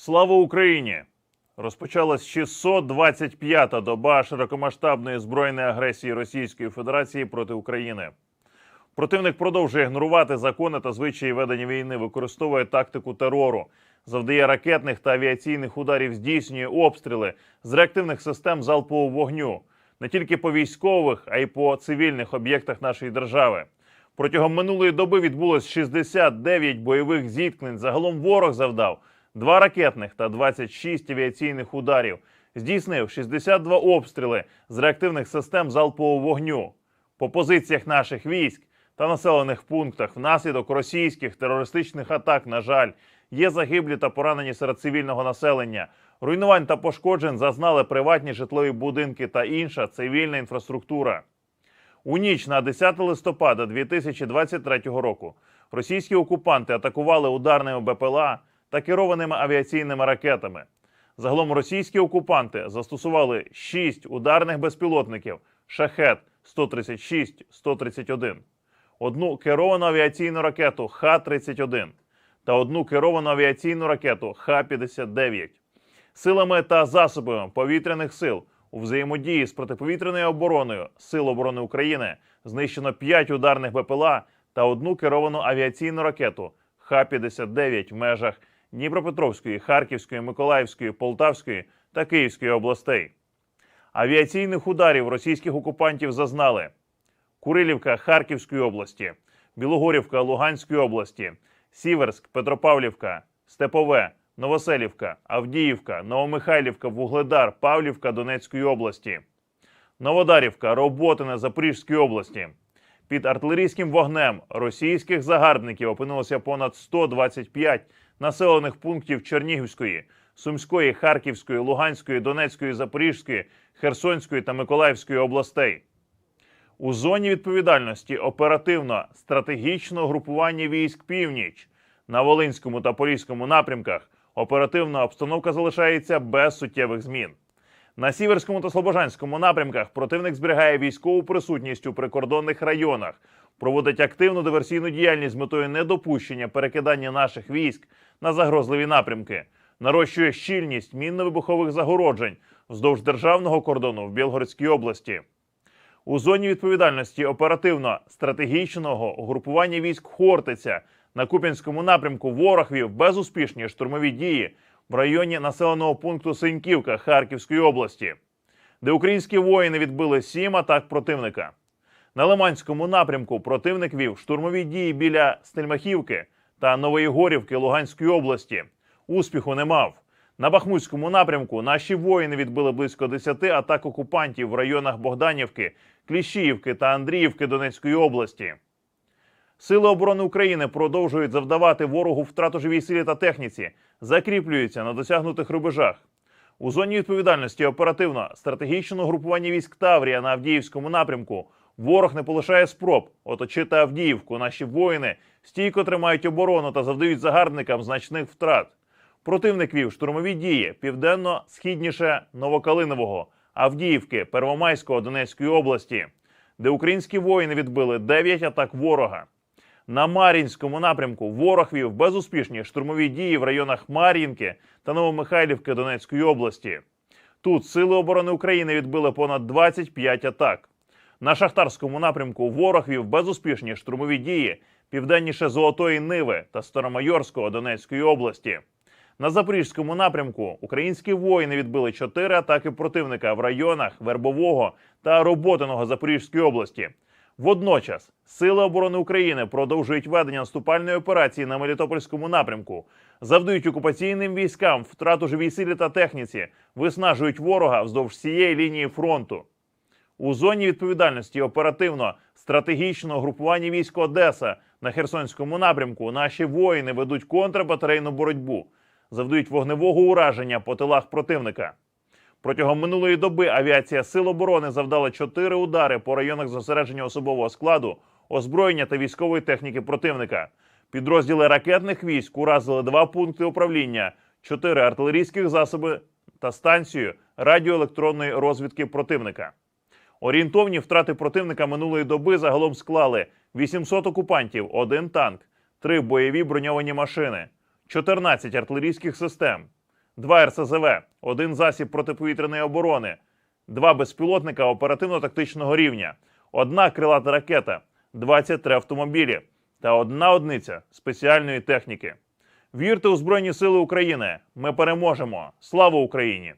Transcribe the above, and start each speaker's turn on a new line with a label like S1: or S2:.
S1: Слава Україні! Розпочалась 625-та доба широкомасштабної збройної агресії Російської Федерації проти України. Противник продовжує ігнорувати закони та звичаї ведення війни, використовує тактику терору, завдає ракетних та авіаційних ударів, здійснює обстріли з реактивних систем залпового вогню не тільки по військових, а й по цивільних об'єктах нашої держави. Протягом минулої доби відбулось 69 бойових зіткнень. Загалом ворог завдав два ракетних та 26 авіаційних ударів. Здійснив 62 обстріли з реактивних систем залпового вогню. По позиціях наших військ та населених пунктах внаслідок російських терористичних атак, на жаль, є загиблі та поранені серед цивільного населення. Руйнувань та пошкоджень зазнали приватні житлові будинки та інша цивільна інфраструктура. У ніч на 10 листопада 2023 року російські окупанти атакували ударними БПЛА та керованими авіаційними ракетами. Загалом російські окупанти застосували 6 ударних безпілотників шахет 136 131 одну керовану авіаційну ракету Х-31 та одну керовану авіаційну ракету Х-59 силами та засобами повітряних сил у взаємодії з протиповітряною обороною Сил оборони України знищено 5 ударних БПЛА та одну керовану авіаційну ракету Х-59 в межах Дніпропетровської, Харківської, Миколаївської, Полтавської та Київської областей. Авіаційних ударів російських окупантів зазнали Курилівка Харківської області, Білогорівка Луганської області, Сіверськ, Петропавлівка, Степове, Новоселівка, Авдіївка, Новомихайлівка, Вугледар, Павлівка Донецької області, Новодарівка, Роботине Запорізької області. Під артилерійським вогнем російських загарбників опинилося понад 125 населених пунктів Чернігівської, Сумської, Харківської, Луганської, Донецької, Запорізької, Херсонської та Миколаївської областей. У зоні відповідальності оперативно стратегічного групування військ північ на Волинському та Поліському напрямках оперативна обстановка залишається без суттєвих змін. На Сіверському та Слобожанському напрямках противник зберігає військову присутність у прикордонних районах, проводить активну диверсійну діяльність з метою недопущення перекидання наших військ на загрозливі напрямки, нарощує щільність мінно-вибухових загороджень вздовж державного кордону в Білгородській області. У зоні відповідальності оперативно-стратегічного угрупування військ Хортиця на Куп'янському напрямку ворог вів безуспішні штурмові дії в районі населеного пункту Синьківка Харківської області, де українські воїни відбили сім атак противника. На Лиманському напрямку противник вів штурмові дії біля Стельмахівки та Новоєгорівки Луганської області. Успіху не мав. На Бахмутському напрямку наші воїни відбили близько 10 атак окупантів в районах Богданівки, Кліщіївки та Андріївки Донецької області. Сили оборони України продовжують завдавати ворогу втрату живій силі та техніці, закріплюються на досягнутих рубежах. У зоні відповідальності оперативно стратегічного групування військ Таврія на Авдіївському напрямку ворог не полишає спроб оточити Авдіївку. Наші воїни стійко тримають оборону та завдають загарбникам значних втрат. Противник вів штурмові дії південно-східніше Новокалинового, Авдіївки, Первомайського Донецької області, де українські воїни відбили 9 атак ворога. На Мар'їнському напрямку ворог вів безуспішні штурмові дії в районах Мар'їнки та Новомихайлівки Донецької області. Тут сили оборони України відбили понад 25 атак. На шахтарському напрямку ворог вів безуспішні штурмові дії південніше Золотої Ниви та Старомайорського Донецької області. На запорізькому напрямку українські воїни відбили чотири атаки противника в районах Вербового та Роботиного Запорізької області. Водночас сили оборони України продовжують ведення наступальної операції на Мелітопольському напрямку, завдають окупаційним військам втрату живій силі та техніці, виснажують ворога вздовж всієї лінії фронту. У зоні відповідальності оперативно стратегічного групування військ Одеса на Херсонському напрямку наші воїни ведуть контрбатарейну боротьбу, завдають вогневого ураження по тилах противника. Протягом минулої доби авіація Сил оборони завдала чотири удари по районах зосередження особового складу, озброєння та військової техніки противника. Підрозділи ракетних військ уразили два пункти управління, чотири артилерійських засоби та станцію радіоелектронної розвідки противника. Орієнтовні втрати противника минулої доби загалом склали 800 окупантів, один танк, три бойові броньовані машини, 14 артилерійських систем, два РСЗВ, один засіб протиповітряної оборони, два безпілотника оперативно-тактичного рівня, одна крилата ракета, 23 автомобілі та одна одниця спеціальної техніки. Вірте у Збройні Сили України! Ми переможемо! Слава Україні!